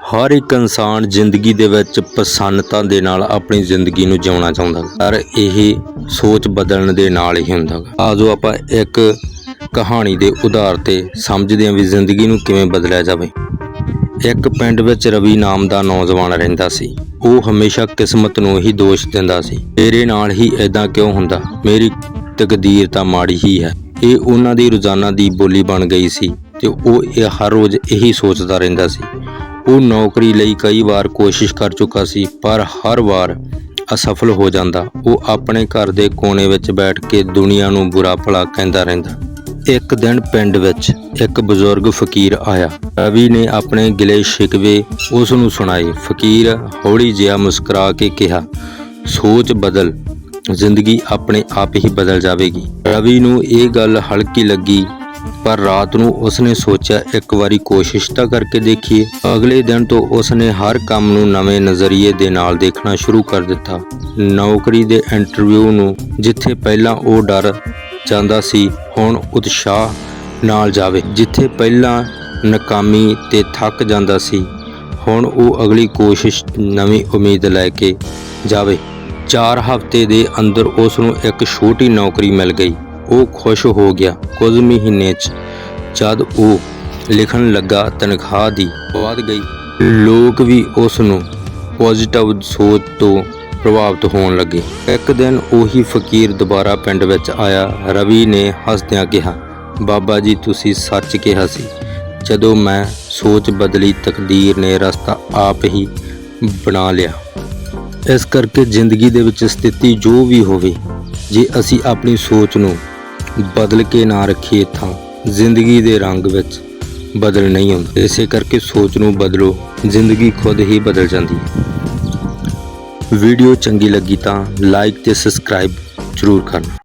ਹਰ ਇੱਕ ਇਨਸਾਨ ਜ਼ਿੰਦਗੀ ਦੇ ਵਿੱਚ ਪ੍ਰਸੰਨਤਾ ਦੇ ਨਾਲ ਆਪਣੀ ਜ਼ਿੰਦਗੀ ਨੂੰ ਜਿਉਣਾ ਚਾਹੁੰਦਾ ਹੈ। ਪਰ ਇਹ ਸੋਚ ਬਦਲਣ ਦੇ ਨਾਲ ਹੀ ਹੁੰਦਾ ਹੈ। ਆਜੋ ਆਪਾਂ ਇੱਕ ਕਹਾਣੀ ਦੇ ਉਧਾਰ ਤੇ ਸਮਝਦੇ ਹਾਂ ਵੀ ਜ਼ਿੰਦਗੀ ਨੂੰ ਕਿਵੇਂ ਬਦਲਿਆ ਜਾਵੇ। ਇੱਕ ਪਿੰਡ ਵਿੱਚ ਰਵੀ ਨਾਮ ਦਾ ਨੌਜਵਾਨ ਰਹਿੰਦਾ ਸੀ। ਉਹ ਹਮੇਸ਼ਾ ਕਿਸਮਤ ਨੂੰ ਹੀ ਦੋਸ਼ ਦਿੰਦਾ ਸੀ। ਮੇਰੇ ਨਾਲ ਹੀ ਐਦਾਂ ਕਿਉਂ ਹੁੰਦਾ? ਮੇਰੀ ਤਕਦੀਰ ਤਾਂ ਮਾੜੀ ਹੀ ਹੈ। ਇਹ ਉਹਨਾਂ ਦੀ ਰੋਜ਼ਾਨਾ ਦੀ ਬੋਲੀ ਬਣ ਗਈ ਸੀ ਤੇ ਉਹ ਇਹ ਹਰ ਰੋਜ਼ ਇਹੀ ਸੋਚਦਾ ਰਹਿੰਦਾ ਸੀ। ਉਹ ਨੌਕਰੀ ਲਈ ਕਈ ਵਾਰ ਕੋਸ਼ਿਸ਼ ਕਰ ਚੁੱਕਾ ਸੀ, ਪਰ ਹਰ ਵਾਰ ਅਸਫਲ ਹੋ ਜਾਂਦਾ। ਉਹ ਆਪਣੇ ਘਰ ਦੇ ਕੋਨੇ ਵਿੱਚ ਬੈਠ ਕੇ ਦੁਨੀਆ ਨੂੰ ਬੁਰਾ ਭਲਾ ਕਹਿੰਦਾ ਰਹਿੰਦਾ। ਇੱਕ ਦਿਨ ਪਿੰਡ ਵਿੱਚ ਇੱਕ ਬਜ਼ੁਰਗ ਫਕੀਰ ਆਇਆ। ਰਵੀ ਨੇ ਆਪਣੇ ਗਿਲੇ ਸ਼ਿਕਵੇ ਉਸ ਨੂੰ ਸੁਣਾਏ। ਫਕੀਰ ਹੌਲੀ ਜਿਹਾ ਮੁਸਕਰਾ ਕੇ ਕਿਹਾ, ਸੋਚ ਬਦਲ। ਜ਼ਿੰਦਗੀ ਆਪਣੇ ਆਪ ਹੀ ਬਦਲ ਜਾਵੇਗੀ। ਰਵੀ ਨੂੰ ਇਹ ਗੱਲ ਹਲਕੀ ਲੱਗੀ ਪਰ ਰਾਤ ਨੂੰ ਉਸਨੇ ਸੋਚਿਆ ਇੱਕ ਵਾਰੀ ਕੋਸ਼ਿਸ਼ ਤਾਂ ਕਰਕੇ ਦੇਖੀਏ। ਅਗਲੇ ਦਿਨ ਤੋਂ ਉਸਨੇ ਹਰ ਕੰਮ ਨੂੰ ਨਵੇਂ ਨਜ਼ਰੀਏ ਦੇ ਨਾਲ ਦੇਖਣਾ ਸ਼ੁਰੂ ਕਰ ਦਿੱਤਾ। ਨੌਕਰੀ ਦੇ ਇੰਟਰਵਿਊ ਨੂੰ ਜਿੱਥੇ ਪਹਿਲਾਂ ਉਹ ਡਰ ਜਾਂਦਾ ਸੀ, ਹੁਣ ਉਤਸ਼ਾਹ ਨਾਲ ਜਾਵੇ। ਜਿੱਥੇ ਪਹਿਲਾਂ ਨਾਕਾਮੀ ਤੇ ਥੱਕ ਜਾਂਦਾ ਸੀ, ਹੁਣ ਉਹ ਅਗਲੀ ਕੋਸ਼ਿਸ਼ ਨਵੀਂ ਉਮੀਦ ਲੈ ਕੇ ਜਾਵੇ। 4 ਹਫ਼ਤੇ ਦੇ ਅੰਦਰ ਉਸ ਨੂੰ ਇੱਕ ਛੋਟੀ ਨੌਕਰੀ ਮਿਲ ਗਈ। ਉਹ ਖੁਸ਼ ਹੋ ਗਿਆ ਕੁਝ ਮਹੀਨੇ 'ਚ। ਜਦ ਉਹ ਲਿਖਣ ਲੱਗਾ, ਤਨਖਾਹ ਦੀ ਵਧ ਗਈ। ਲੋਕ ਵੀ ਉਸ ਨੂੰ ਪੋਜ਼ਿਟਿਵ ਸੋਚ ਤੋਂ ਪ੍ਰਭਾਵਿਤ ਹੋਣ ਲੱਗੇ। ਇੱਕ ਦਿਨ ਉਹੀ ਫਕੀਰ ਦੁਬਾਰਾ ਪਿੰਡ ਵਿੱਚ ਆਇਆ। ਰਵੀ ਨੇ ਹੱਸਦਿਆਂ ਕਿਹਾ, ਬਾਬਾ ਜੀ, ਤੁਸੀਂ ਸੱਚ ਕਿਹਾ ਸੀ। ਜਦੋਂ ਮੈਂ ਸੋਚ ਬਦਲੀ, ਤਕਦੀਰ ਨੇ ਰਸਤਾ ਆਪ ਹੀ ਬਣਾ ਲਿਆ। ਇਸ ਕਰਕੇ ਜ਼ਿੰਦਗੀ ਦੇ ਵਿੱਚ ਸਥਿਤੀ ਜੋ ਵੀ ਹੋਵੇ, ਜੇ ਅਸੀਂ ਆਪਣੀ ਸੋਚ ਨੂੰ ਬਦਲ ਕੇ ਨਾ ਰੱਖੀਏ ਤਾਂ ਜ਼ਿੰਦਗੀ ਦੇ ਰੰਗ ਵਿੱਚ ਬਦਲ ਨਹੀਂ ਆਉਂਦੇ। ਇਸੇ ਕਰਕੇ ਸੋਚ ਨੂੰ ਬਦਲੋ। ਜ਼ਿੰਦਗੀ ਖੁਦ ਹੀ ਬਦਲ ਜਾਂਦੀ ਹੈ। ਵੀਡੀਓ ਚੰਗੀ ਲੱਗੀ ਤਾਂ ਲਾਈਕ ਤੇ ਸਬਸਕ੍ਰਾਈਬ ਜ਼ਰੂਰ ਕਰਨਾ।